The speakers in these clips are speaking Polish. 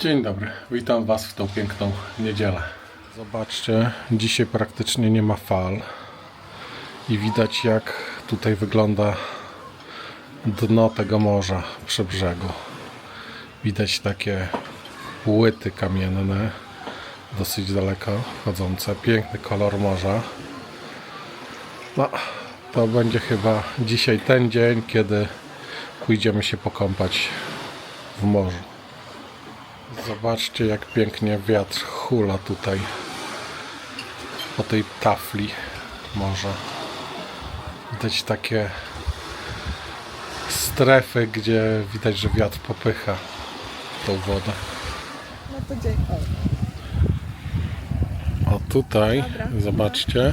Dzień dobry, witam Was w tą piękną niedzielę. Zobaczcie, dzisiaj praktycznie nie ma fal i widać jak tutaj wygląda dno tego morza przy brzegu. Widać takie płyty kamienne, dosyć daleko chodzące, piękny kolor morza. No, to będzie chyba dzisiaj ten dzień, kiedy pójdziemy się pokąpać w morzu. Zobaczcie jak pięknie wiatr hula tutaj po tej tafli morza. Widać takie strefy, gdzie widać, że wiatr popycha tą wodę. No to dzień. O, O tutaj, Dobra. zobaczcie,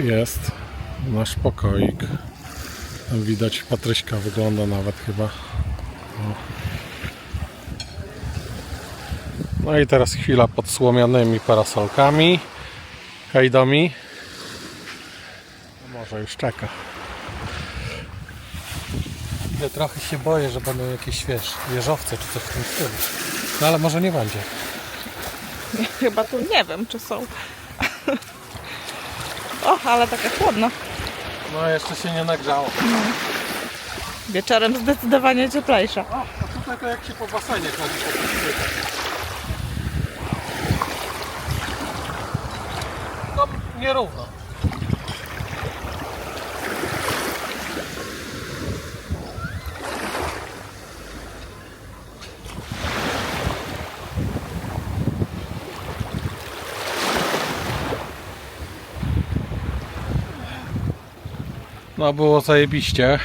jest nasz pokoik. Tam widać Patryśka wygląda nawet chyba. O. No i teraz chwila pod słomianymi parasolkami. Hej Domi. No może już czeka. Ja trochę się boję, że będą jakieś wiesz, wieżowce czy coś w tym stylu. No ale może nie będzie. chyba tu nie wiem, czy są. O, ale takie chłodno. No jeszcze się nie nagrzało. Wieczorem zdecydowanie cieplejsza. O, a tutaj to jak się po basenie chodzi po tych płytach. No, nierówno. No było zajebiście.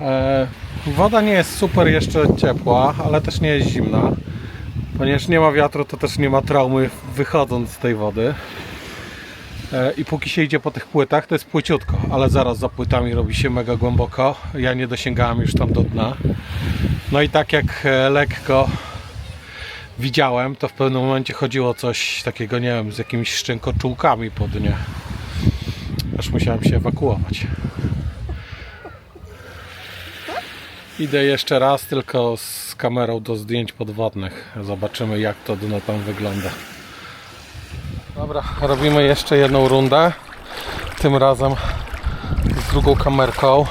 E, woda nie jest super jeszcze ciepła, ale też nie jest zimna. Ponieważ nie ma wiatru, to też nie ma traumy wychodząc z tej wody. E, I póki się idzie po tych płytach, to jest płyciutko, ale zaraz za płytami robi się mega głęboko. Ja nie dosięgałem już tam do dna. No i tak jak e, lekko widziałem, to w pewnym momencie chodziło coś takiego, nie wiem, z jakimiś szczękoczułkami po dnie. Aż musiałem się ewakuować. Idę jeszcze raz tylko z kamerą do zdjęć podwodnych. Zobaczymy jak to dno tam wygląda. Dobra, robimy jeszcze jedną rundę. Tym razem z drugą kamerką.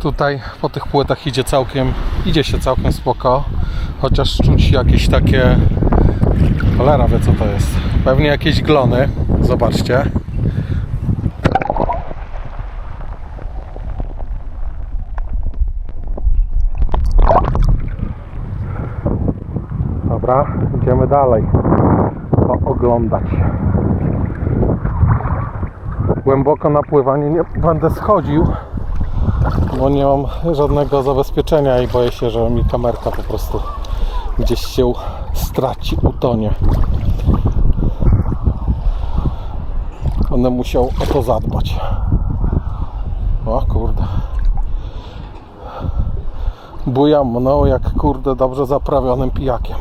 Tutaj po tych płytach idzie całkiem, idzie się całkiem spoko. Chociaż czuć jakieś takie cholera wie co to jest. Pewnie jakieś glony. Zobaczcie. Dobra, idziemy dalej. Oglądać. Głęboko na pływanie nie będę schodził, bo nie mam żadnego zabezpieczenia i boję się, że mi kamerka po prostu gdzieś się straci, utonie. Będę musiał o to zadbać. O kurde. Buja mną jak kurde dobrze zaprawionym pijakiem.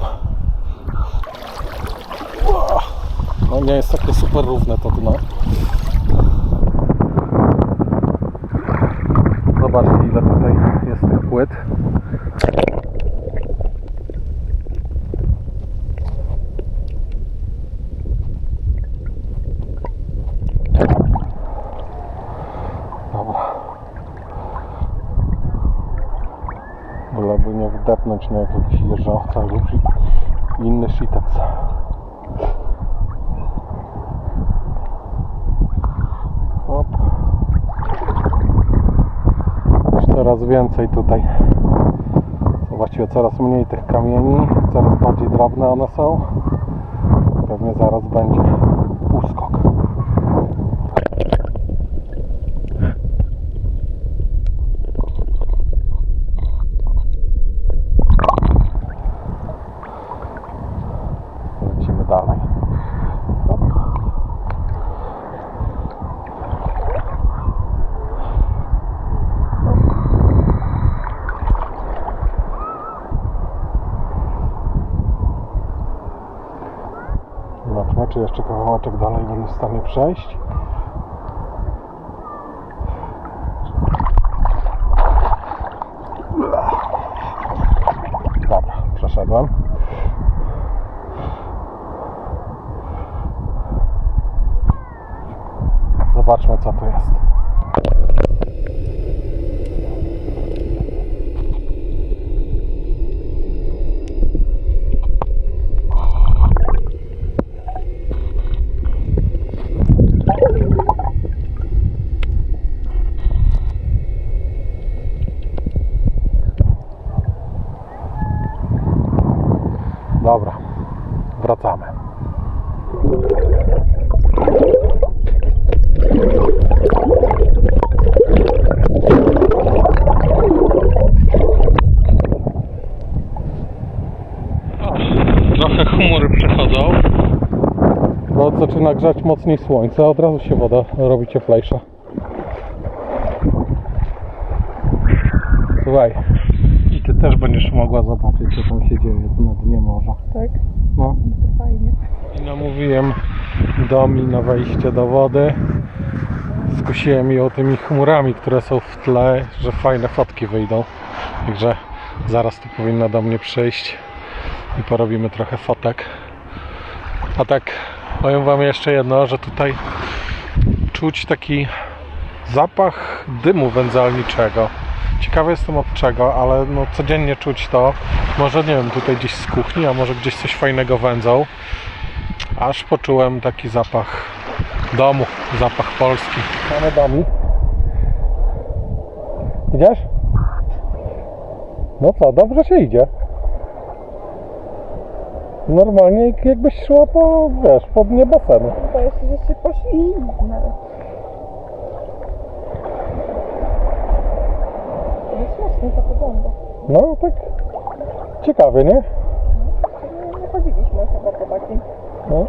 No nie jest takie super równe to dno. Zobaczcie ile tutaj jest tych płyt. Wolałby nie wdepnąć na jakiegoś jeżdżąca lub inny shitex. Hop. Już coraz więcej tutaj. Właściwie coraz mniej tych kamieni, coraz bardziej drobne one są. Pewnie zaraz będzie uskok. Zobaczmy, czy jeszcze kawałeczek dalej będę w stanie przejść. Dobra, przeszedłem. Zobaczmy co tu jest. Dobra, wracamy. Trochę chmury przechodzą. Bo zaczyna grzać mocniej słońce, od razu się woda robi cieplejsza. Słuchaj, i ty też będziesz mogła zobaczyć, co tam się dzieje na dnie morza. Tak? No. Fajnie. I namówiłem Domi na wejście do wody. Skusiłem ją tymi chmurami, które są w tle, że fajne fotki wyjdą. Także zaraz tu powinna do mnie przyjść i porobimy trochę fotek. A tak powiem Wam jeszcze jedno, że tutaj czuć taki zapach dymu wędzarniczego. Ciekawy jestem od czego, ale no codziennie czuć to. Może nie wiem, tutaj gdzieś z kuchni, a może gdzieś coś fajnego wędzą. Aż poczułem taki zapach domu, zapach Polski. Mamy domi. Idziesz? No co, dobrze się idzie. Normalnie jak- jakbyś szła po, wiesz, po dnie basenu. To jeszcze, że się pośli. Nie śmiesznie to wygląda. No tak ciekawie, nie? Nie chodziliśmy chyba po takim. No.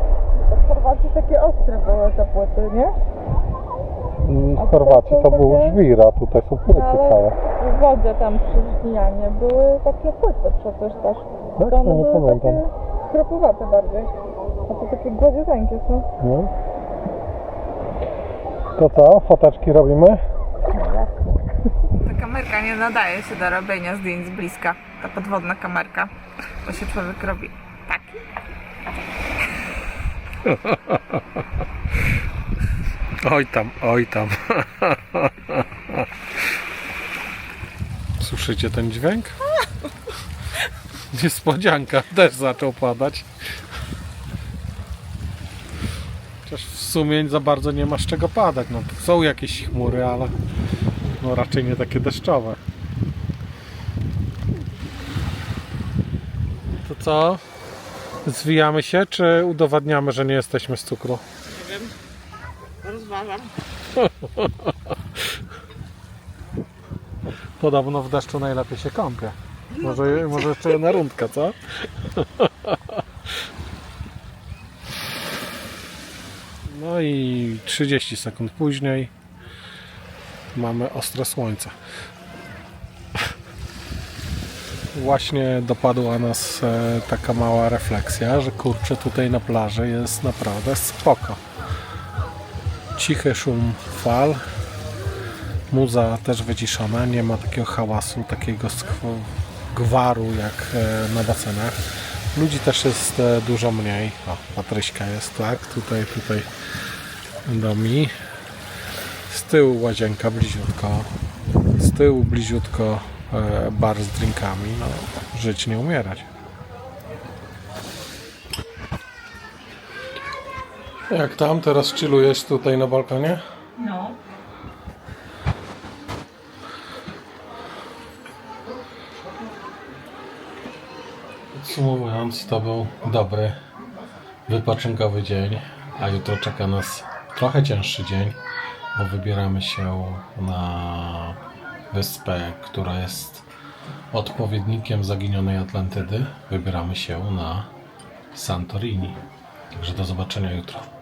W Chorwacji takie ostre były te płyty, nie? Mm, A W Chorwacji to tutaj są był takie- żwira, tutaj są płyty Ale całe. w wodzie tam przy Żmijanie były takie płyty przecież też. Tak? To No nie pamiętam. takie kropowate bardziej. A to takie gładziuteńkie są. No. To co, foteczki robimy? Ta kamerka nie nadaje się do robienia zdjęć z bliska. Ta podwodna kamerka. Bo się człowiek robi taki. Oj tam, oj tam. Słyszycie ten dźwięk? Niespodzianka, też zaczął padać. Chociaż w sumie za bardzo nie ma z czego padać. No, są jakieś chmury, ale no raczej nie takie deszczowe. To co? Zwijamy się, czy udowadniamy, że nie jesteśmy z cukru? Rozważam. Podobno w deszczu najlepiej się kąpie. Może, może jeszcze jedna rundka, co? No i 30 sekund później mamy ostre słońce. Właśnie dopadła nas e, taka mała refleksja, że kurczę tutaj na plaży jest naprawdę spoko. Cichy szum fal, Muza też wyciszona, nie ma takiego hałasu, takiego gwaru jak e, na basenach. Ludzi też jest e, dużo mniej. O, Patryśka jest, tak? Tutaj, tutaj do mi. Z tyłu łazienka bliziutko. Z tyłu bliziutko e, bar z drinkami. No, żyć nie umierać. Jak tam? Teraz chillujesz tutaj na balkonie? No. To był dobry, wypoczynkowy dzień, a jutro czeka nas trochę cięższy dzień, bo wybieramy się na wyspę, która jest odpowiednikiem zaginionej Atlantydy. Wybieramy się na Santorini. Także do zobaczenia jutro.